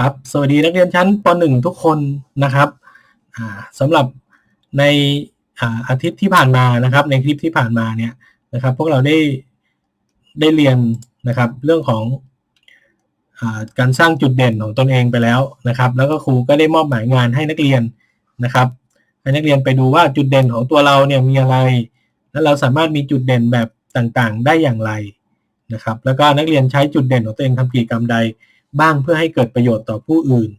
ครับสวัสดีนักเรียนชั้นป .1 ทุกคนนะครับสำหรับในอาทิตย์ที่ผ่านมานะครับ ในคลิปที่ผ่านมาเนี่ยนะครับ พวกเราได้ได้เรียนนะครับเรื่องของอาการสร้างจุดเด่นของตนเองไปแล้วนะครับ แล้วก็ครูก็ได้มอบหมายงานให้นักเรียนนะครับให้นักเรียนไปดูว่าจุดเด่นของตัวเราเนี่ยมีอะไร แล้วเราสามารถมีจุดเด่นแบบต่างๆ ได้อย่างไรนะครับ แล้วก็นักเรียนใช้จุดเด่นของตัวเองทำกิจกรรมใด บ้างเพื่อให้เกิดประโยชน์ต่อผู้อื่น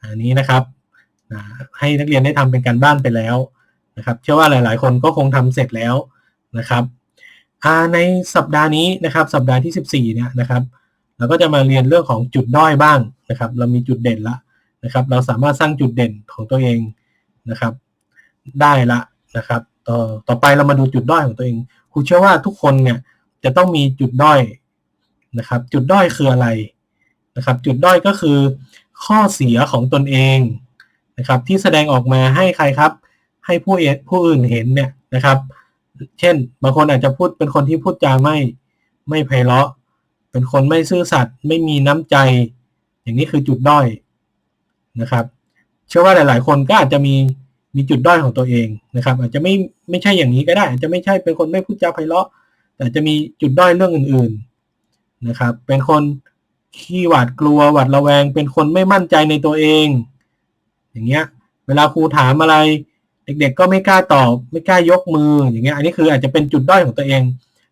อันนี้นะครับให้นักเรียนได้ทำเป็นการบ้านไปแล้วนะครับเชื่อว่าหลาย ๆ คนก็คงทำเสร็จแล้วนะครับในสัปดาห์นี้นะครับสัปดาห์ที่ 14เนี่ยนะครับเราก็จะมาเรียนเรื่องของจุดด้อยบ้างนะครับ เรามีจุดเด่นละนะครับ เราสามารถสร้างจุดเด่นของตัวเองนะครับ ได้ละนะครับ ต่อต่อไปเรามาดูจุดด้อยของตัวเองครูเชื่อว่าทุกคนเนี่ยจะต้องมีจุดด้อยนะครับ จุดด้อยคืออะไร นะครับจุดด้อยก็คือ ข้อเสียของตนเองนะครับที่แสดงออกมาให้ใครครับ ให้ผู้ผู้อื่นเห็นเนี่ยนะครับ เช่น บางคนอาจจะพูดเป็นคนที่พูดจาไม่ไม่ไพเราะ เป็นคนไม่ซื่อสัตย์ไม่มีน้ำใจ อย่างนี้คือจุดด้อยนะครับ เชื่อว่าหลาย ๆ คนก็อาจจะมีมีจุดด้อยของตัวเองนะครับ อาจจะไม่ไม่ใช่อย่างนี้ก็ได้ อาจจะไม่ใช่เป็นคนไม่พูดจาไพเราะ แต่จะมีจุดด้อยเรื่องอื่น ๆนะครับ เป็นคน ขี้หวาดกลัวหวาดระแวง เป็นคนไม่มั่นใจในตัวเอง อย่างเงี้ย เวลาครูถามอะไร เด็ก ๆ ก็ไม่กล้าตอบ ไม่กล้ายกมือ อย่างเงี้ย อันนี้คืออาจจะเป็นจุดด้อยของตัวเอง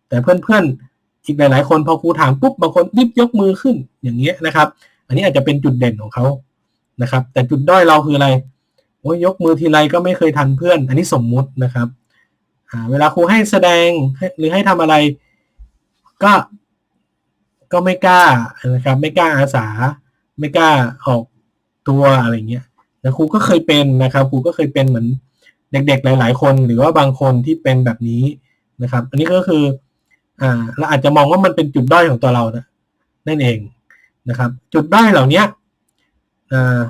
แต่เพื่อนๆอีกหลาย ๆ คนพอครูถามปุ๊บบางคนรีบยกมือขึ้น อย่างเงี้ยนะครับ อันนี้อาจจะเป็นจุดเด่นของเขานะครับ แต่จุดด้อยเราคืออะไรโอ้ยยกมือทีไรก็ไม่เคยทันเพื่อน อันนี้สมมุตินะครับเวลาครูให้แสดงหรือให้ทำอะไร ก็ ก็ไม่กล้านะครับ ไม่กล้าอาสา ไม่กล้าออกตัวอะไรเงี้ยแต่ครูก็เคยเป็นนะครับครูก็เคยเป็นเหมือนเด็กๆหลาย ๆ คนหรือว่าบางคนที่เป็นแบบนี้นะครับ อันนี้ก็คืออ่าเราอาจจะมองว่ามันเป็นจุดด้อยของตัวเรานะนั่นเองนะครับ จุดด้อยเหล่านี้อ่า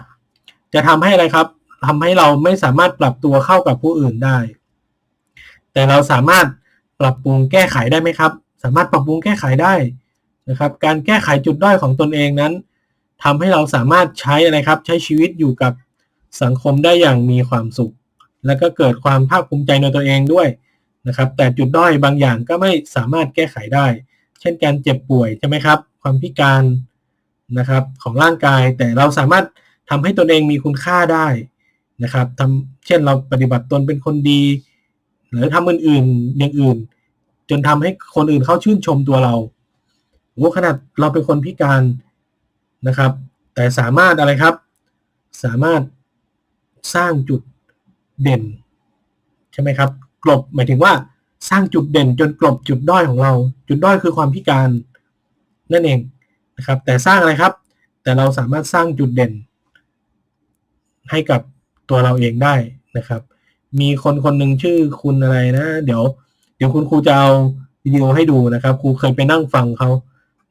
จะทำให้อะไรครับทำให้เราไม่สามารถปรับตัวเข้ากับผู้อื่นได้ แต่เราสามารถปรับปรุงแก้ไขได้ไหมครับ สามารถปรับปรุงแก้ไขได้ นะครับ การแก้ไขจุดด้อยของตนเองนั้นทำให้เราสามารถใช้อะไรครับ ใช้ชีวิตอยู่กับสังคมได้อย่างมีความสุข และก็เกิดความภาคภูมิใจในตัวเองด้วยนะครับ แต่จุดด้อยบางอย่างก็ไม่สามารถแก้ไขได้ เช่นการเจ็บป่วยใช่ไหมครับ ความพิการนะครับของร่างกาย แต่เราสามารถทำให้ตนเองมีคุณค่าได้นะครับทำเช่นเราปฏิบัติตนเป็นคนดี หรือทำอื่นๆอย่างอื่น จนทำให้คนอื่นเขาชื่นชมตัวเรา โอ้ขนาดเราเป็นคนพิการนะครับ แต่สามารถอะไรครับ สามารถสร้างจุดเด่น ใช่ไหมครับ กลบหมายถึงว่าสร้างจุดเด่นจนกลบจุดด้อยของเรา จุดด้อยคือความพิการนั่นเองนะครับ แต่สร้างอะไรครับ แต่เราสามารถสร้างจุดเด่น ให้กับตัวเราเองได้นะครับ มีคนคนหนึ่งชื่อคุณอะไรนะ เดี๋ยว เดี๋ยวคุณครูจะเอาวิดีโอให้ดูนะครับ ครูเคยไปนั่งฟังเขา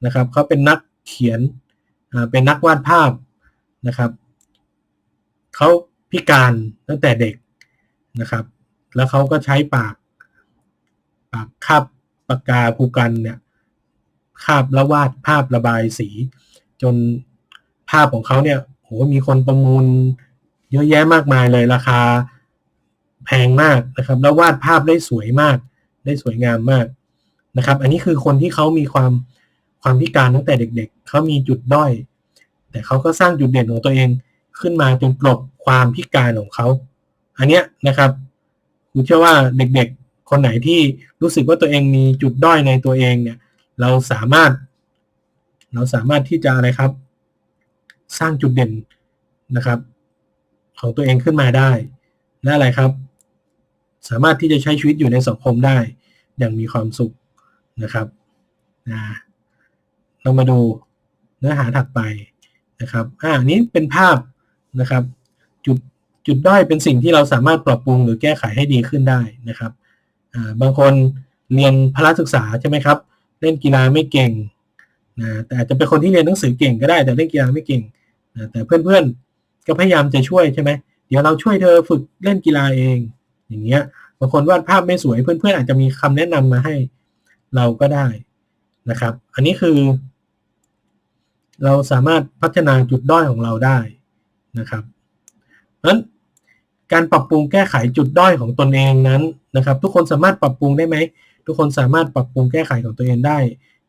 นะครับเขาเป็นนักเขียนเป็นนักวาดภาพนะครับเขาพิการตั้งแต่เด็กนะครับ แล้วเขาก็ใช้ปากปากคาบปากกาภูกันเนี่ยคาบแล้ววาดภาพระบายสี จนภาพของเขาเนี่ยโหมีคนประมูลเยอะแยะมากมายเลยราคาแพงมากนะครับ แล้ววาดภาพได้สวยมาก ได้สวยงามมากนะครับ อันนี้คือคนที่เขามีความ ความพิการตั้งแต่เด็ก ๆ เขามีจุดด้อย แต่เขาก็สร้างจุดเด่นของตัวเองขึ้นมาจนกลบความพิการของเขา อันเนี้ยนะครับผมเชื่อว่าเด็กๆ คนไหนที่รู้สึกว่าตัวเองมีจุดด้อยในตัวเองเนี่ย เราสามารถ เราสามารถที่จะอะไรครับ สร้างจุดเด่นนะครับ ของตัวเองขึ้นมาได้ และอะไรครับ สามารถที่จะใช้ชีวิตอยู่ในสังคมได้ อย่างมีความสุขนะครับนะ เรามาดูเนื้อหาถัดไปนะครับอ่านี้เป็นภาพนะครับ จุดจุดด้อยเป็นสิ่งที่เราสามารถปรับปรุงหรือแก้ไขให้ดีขึ้นได้นะครับอ่าบางคนเรียนพละศึกษาใช่ไหมครับ เล่นกีฬาไม่เก่งนะแต่อาจจะเป็นคนที่เรียนหนังสือเก่งก็ได้ แต่เล่นกีฬาไม่เก่งนะแต่เพื่อนๆก็พยายามจะช่วยใช่ไหมเดี๋ยวเราช่วยเธอฝึกเล่นกีฬาเอง อย่างเงี้ยบางคนวาดภาพไม่สวยเพื่อนๆอาจจะมีคำแนะนำมาให้เราก็ได้นะครับ อันนี้คือ เราสามารถพัฒนาจุดด้อยของเราได้นะครับเพราะฉะนั้นการปรับปรุงแก้ไขจุดด้อยของตนเองนั้นนะครับ ทุกคนสามารถปรับปรุงได้ไหมทุกคนสามารถปรับปรุงแก้ไขของตัวเองได้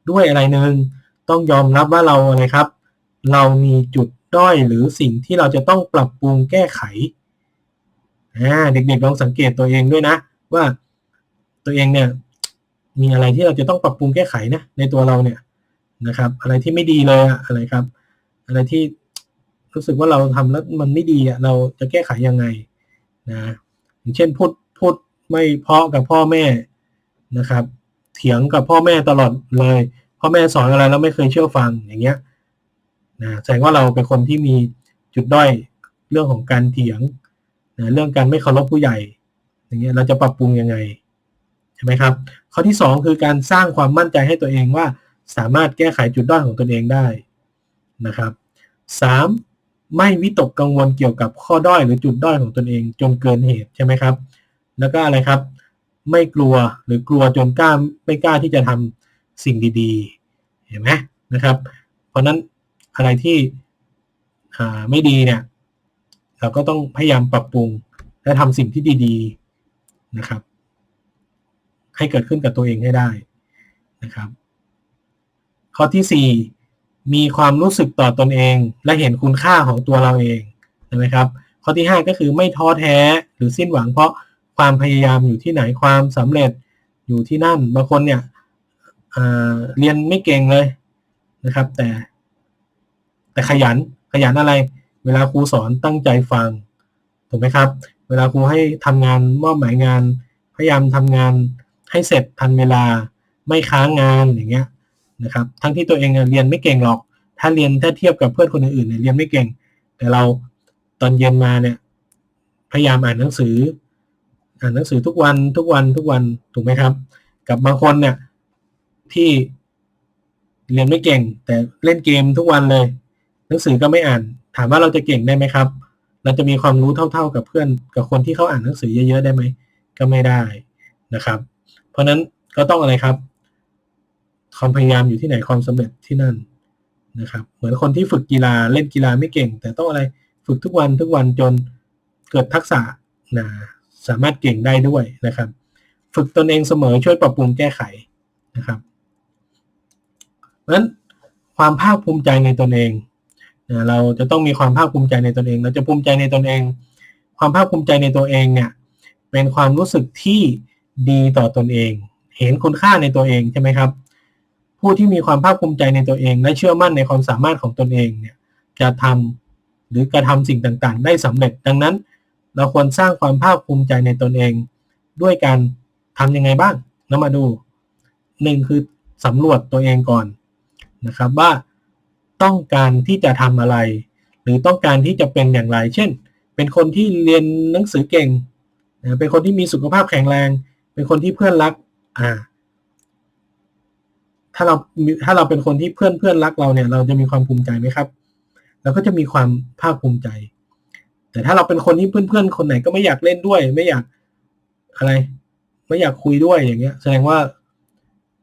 ด้วยอะไรหนึ่งต้องยอมรับว่าเราอะไรครับ เรามีจุดด้อยหรือสิ่งที่เราจะต้องปรับปรุงแก้ไขเด็กๆลองสังเกตตัวเองด้วยนะ ว่าตัวเองเนี่ยมีอะไรที่เราจะต้องปรับปรุงแก้ไขนะในตัวเราเนี่ย นะครับ อะไรที่ไม่ดีเลยอะอะไรครับ อะไรที่รู้สึกว่าเราทำแล้วมันไม่ดีอะเราจะแก้ไขยังไงนะอย่างเช่นพูดพูดไม่เพาะกับพ่อแม่นะครับ เถียงกับพ่อแม่ตลอดเลย พ่อแม่สอนอะไรแล้วไม่เคยเชื่อฟังอย่างเงี้ยนะแสดงว่าเราเป็นคนที่มีจุดด้อยเรื่องของการเถียงนะเรื่องการไม่เคารพผู้ใหญ่ อย่างเงี้ยเราจะปรับปรุงยังไงใช่ไหมครับ ข้อที่ 2 คือการสร้างความมั่นใจให้ตัวเองว่า สามารถแก้ไขจุดด้อยของตนเองได้นะครับ 3. ไม่วิตกกังวลเกี่ยวกับข้อด้อยหรือจุดด้อยของตนเองจนเกินเหตุใช่ไหมครับ แล้วก็อะไรครับ ไม่กลัวหรือกลัวจนกล้าไม่กล้าที่จะทำสิ่งดีๆ เห็นไหมนะครับ เพราะนั้นอะไรที่ไม่ดีเนี่ยเราก็ต้องพยายามปรับปรุงและทำสิ่งที่ดีๆนะครับ ให้เกิดขึ้นกับตัวเองให้ได้นะครับ ข้อที่ 4 มีความรู้สึกต่อตอนเอง และเห็นคุณค่าของตัวเราเองใช่ไหมครับ ข้อที่ 5 ก็คือไม่ท้อแท้หรือสิ้นหวังเพราะความพยายามอยู่ที่ไหนความสำเร็จอยู่ที่นั่นบางคนเนี่ยเรียนไม่เก่งเลยนะครับ แต่ แต่ขยันขยันอะไร เวลาครูสอนตั้งใจฟังถูกไหมครับ เวลาครูให้ทำงานมอบหมายงาน พยายามทำงานให้เสร็จทันเวลาไม่ค้างงานอย่างเงี้ย นะครับ ทั้งที่ตัวเองเรียนไม่เก่งหรอก ถ้าเรียนถ้าเทียบกับเพื่อนคนอื่นๆเนี่ยเรียนไม่เก่ง แต่เราตอนเย็นมาเนี่ย พยายามอ่านหนังสือ อ่านหนังสือทุกวันทุกวันทุกวันถูกไหมครับ กับบางคนเนี่ยที่เรียนไม่เก่ง แต่เล่นเกมทุกวันเลย หนังสือก็ไม่อ่าน ถามว่าเราจะเก่งได้ไหมครับ เราจะมีความรู้เท่า ๆกับเพื่อนกับคนที่เขาอ่านหนังสือเยอะๆได้ไหมก็ไม่ได้นะครับ เพราะนั้นก็ต้องอะไรครับ ความพยายามอยู่ที่ไหนความสำเร็จที่นั่นนะครับ เหมือนคนที่ฝึกกีฬาเล่นกีฬาไม่เก่ง แต่ต้องอะไรฝึกทุกวันทุกวันจนเกิดทักษะนะสามารถเก่งได้ด้วยนะครับ ฝึกตนเองเสมอช่วยปรับปรุงแก้ไขนะครับเพราะฉะนั้นความภาคภูมิใจในตนเองนะเราจะต้องมีความภาคภูมิใจในตนเอง เราจะภูมิใจในตนเอง ความภาคภูมิใจในตัวเองเนี่ยเป็นความรู้สึกที่ดีต่อตนเอง เห็นคุณค่าในตัวเองใช่ไหมครับ ผู้ที่มีความภาคภูมิใจในตัวเอง และเชื่อมั่นในความสามารถของตนเองเนี่ยจะทำหรือกระทำสิ่งต่างๆ ได้สำเร็จ ดังนั้น เราควรสร้างความภาคภูมิใจในตนเอง ด้วยการทํำยังไงบ้างเรามาดูหนึ่งคือสำรวจตัวเองก่อนนะครับว่าต้องการที่จะทำอะไร หรือต้องการที่จะเป็นอย่างไร เช่น เป็นคนที่เรียนหนังสือเก่ง เป็นคนที่มีสุขภาพแข็งแรง เป็นคนที่เพื่อนรักอ่า ถ้าเราถ้าเราเป็นคนที่เพื่อนเพื่อนรักเราเนี่ย เราจะมีความภูมิใจไหมครับเราก็จะมีความภาคภูมิใจ แต่ถ้าเราเป็นคนที่เพื่อนๆคนไหนก็ไม่อยากเล่นด้วย ไม่อยากอะไร ไม่อยากคุยด้วยอย่างเงี้ย แสดงว่า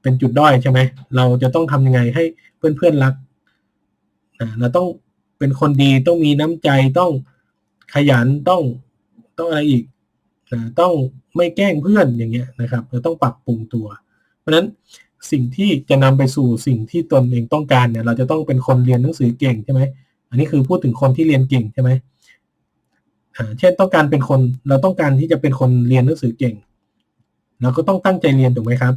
เป็นจุดด้อยใช่ไหมเราจะต้องทำยังไงให้เพื่อนๆรักเราต้องเป็นคนดีต้องมีน้ำใจต้องขยันต้องต้องอะไรอีกต้องไม่แกล้งเพื่อนอย่างเงี้ยนะครับ เราต้องปรับปรุงตัว เพราะฉะนั้น สิ่งที่จะนำไปสู่สิ่งที่ตนเองต้องการเนี่ยเราจะต้องเป็นคนเรียนหนังสือเก่งใช่ไหมอันนี้คือพูดถึงคนที่เรียนเก่งใช่ไหมเช่นต้องการเป็นคนเราต้องการที่จะเป็นคนเรียนหนังสือเก่งเราก็ต้องตั้งใจเรียนถูกไหมครับ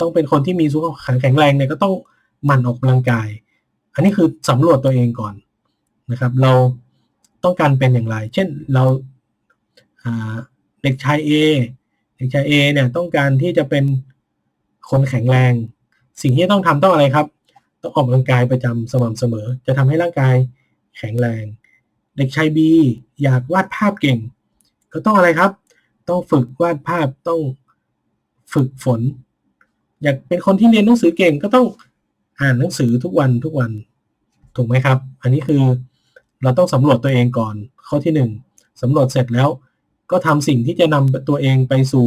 ต้องเป็นคนที่มีสุขภาพแข็งแรงเนี่ยก็ต้องหมั่นออกกำลังกาย อันนี้คือสำรวจตัวเองก่อนนะครับ เราต้องการเป็นอย่างไร เช่นเราเด็กชาย A เด็กชาย A เนี่ยต้องการที่จะเป็น คนแข็งแรง สิ่งที่ต้องทำต้องอะไรครับ ต้องออกกำลังกายประจำสม่ำเสมอ จะทำให้ร่างกายแข็งแรง เด็กชาย B อยากวาดภาพเก่ง ก็ต้องอะไรครับ ต้องฝึกวาดภาพต้องฝึกฝน อยากเป็นคนที่เรียนหนังสือเก่งก็ต้องอ่านหนังสือทุกวันทุกวันถูกไหมครับ อันนี้คือเราต้องสำรวจตัวเองก่อน ข้อที่หนึ่งสำรวจเสร็จแล้ว ก็ทำสิ่งที่จะนำตัวเองไปสู่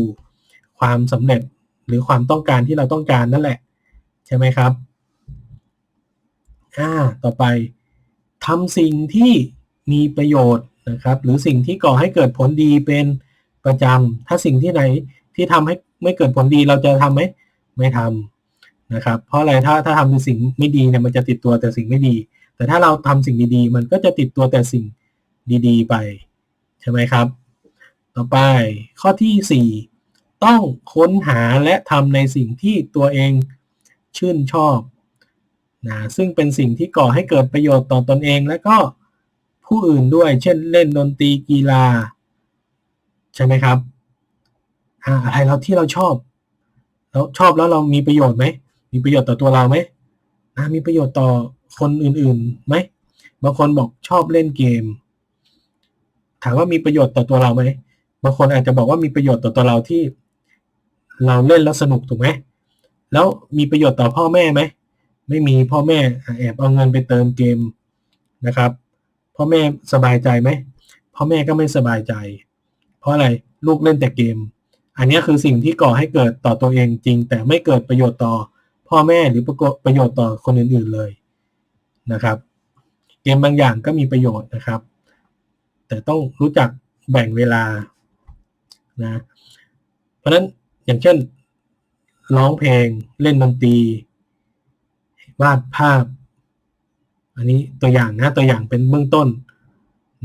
ความสำเร็จ หรือความต้องการที่เราต้องการนั่นแหละ ใช่ไหมครับอ่าต่อไปทำสิ่งที่มีประโยชน์นะครับ หรือสิ่งที่ก่อให้เกิดผลดีเป็นประจำถ้าสิ่งที่ไหนที่ทำให้ไม่เกิดผลดีเราจะทำไหมไม่ทำนะครับ เพราะอะไรถ้าถ้าทำในสิ่งไม่ดีเนี่ยมันจะติดตัวแต่สิ่งไม่ดี แต่ถ้าเราทำสิ่งดีๆ มันก็จะติดตัวแต่สิ่งดีๆ ไป ใช่ไหมครับ ต่อไปข้อที่4 ต้องค้นหาและทำในสิ่งที่ตัวเองชื่นชอบนะซึ่งเป็นสิ่งที่ก่อให้เกิดประโยชน์ต่อตอนเองและก็ผู้อื่นด้วย เช่นเล่นดนตรีกีฬา ใช่ไหมครับอะไรเราที่เราชอบแล้วชอบแล้วเรามีประโยชน์ไหม มีประโยชน์ต่อตัวเราไหมมีประโยชน์ต่อคนอื่นๆไหมบางคนบอกชอบเล่นเกม ถามว่ามีประโยชน์ต่อตัวเราไหมบางคนอาจจะบอกว่ามีประโยชน์ต่อตัวเราที่ เราเล่นแล้วสนุกถูกไหมแล้วมีประโยชน์ต่อพ่อแม่ไหมไม่มีพ่อแม่แอบเอาเงินไปเติมเกมนะครับ พ่อแม่สบายใจไหมพ่อแม่ก็ไม่สบายใจ เพราะอะไรลูกเล่นแต่เกม อันนี้คือสิ่งที่ก่อให้เกิดต่อตัวเองจริง แต่ไม่เกิดประโยชน์ต่อพ่อแม่หรือประโยชน์ต่อคนอื่นๆเลยนะครับ เกมบางอย่างก็มีประโยชน์นะครับ แต่ต้องรู้จักแบ่งเวลานะเพราะฉะนั้น อย่างเช่น ร้องเพลงเล่นดนตรี วาดภาพ อันนี้ตัวอย่างนะตัวอย่างเป็นเบื้องต้น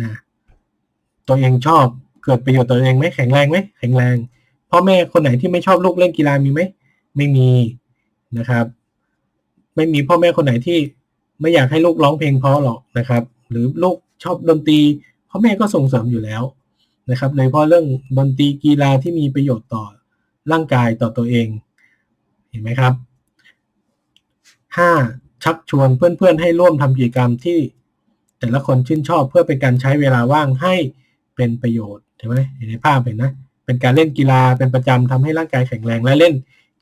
นะตัวเองชอบเกิดประโยชน์ตัวเองไหมแข็งแรงไหมแข็งแรงพ่อแม่คนไหนที่ไม่ชอบลูกเล่นกีฬามีไหมไม่มีนะครับ ไม่มีพ่อแม่คนไหนที่ไม่อยากให้ลูกร้องเพลงเพราะหรอกนะครับ หรือลูกชอบดนตรีพ่อแม่ก็ส่งเสริมอยู่แล้วนะครับโดยเฉพาะเรื่องดนตรีกีฬาที่มีประโยชน์ต่อ ร่างกายต่อตัวเอง เห็นไหมครับ 5. ชักชวนเพื่อนๆให้ร่วมทำกิจกรรมที่แต่ละคนชื่นชอบเพื่อเป็นการใช้เวลาว่างให้เป็นประโยชน์ใช่ไหมเห็นในภาพเห็นนะเป็นการเล่นกีฬาเป็นประจำทำให้ร่างกายแข็งแรงและเล่น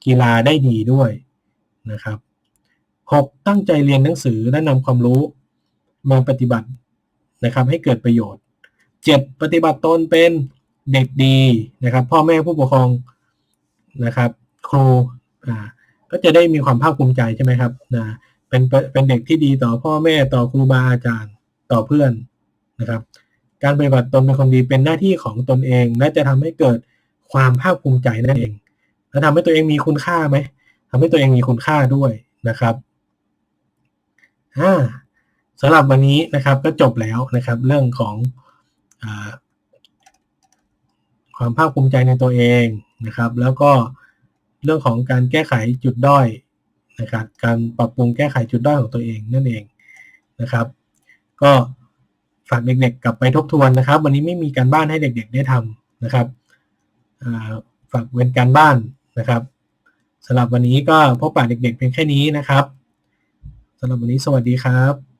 กีฬาได้ดีด้วยนะครับ 6. ตั้งใจเรียนหนังสือและนำความรู้มาปฏิบัตินะครับ ให้เกิดประโยชน์ 7. ปฏิบัติตนเป็นเด็กดีนะครับ พ่อแม่ผู้ปกครอง นะครับ ครูอ่าก็จะได้มีความภาคภูมิใจใช่ไหมครับนะเป็นเป็นเด็กที่ดีต่อพ่อแม่ต่อครูบาอาจารย์ต่อเพื่อนนะครับ การปฏิบัติตนเป็นคนดีเป็นหน้าที่ของตนเอง และจะทำให้เกิดความภาคภูมิใจนั่นเอง และทำให้ตัวเองมีคุณค่าไหมทำให้ตัวเองมีคุณค่าด้วยนะครับอ่าสำหรับวันนี้นะครับก็จบแล้วนะครับ เรื่องของอความภาคภูมิใจในตัวเอง นะครับ แล้วก็เรื่องของการแก้ไขจุดด้อยนะครับการปรับปรุงแก้ไขจุดด้อยของตัวเองนั่นเองนะครับ ก็ฝากเด็กๆกลับไปทบทวนนะครับ วันนี้ไม่มีการบ้านให้เด็ก ๆ ได้ทำนะครับฝากเว้นการบ้านนะครับสำหรับวันนี้ก็พบปะเด็กๆเพียงแค่นี้นะครับสำหรับวันนี้สวัสดีครับ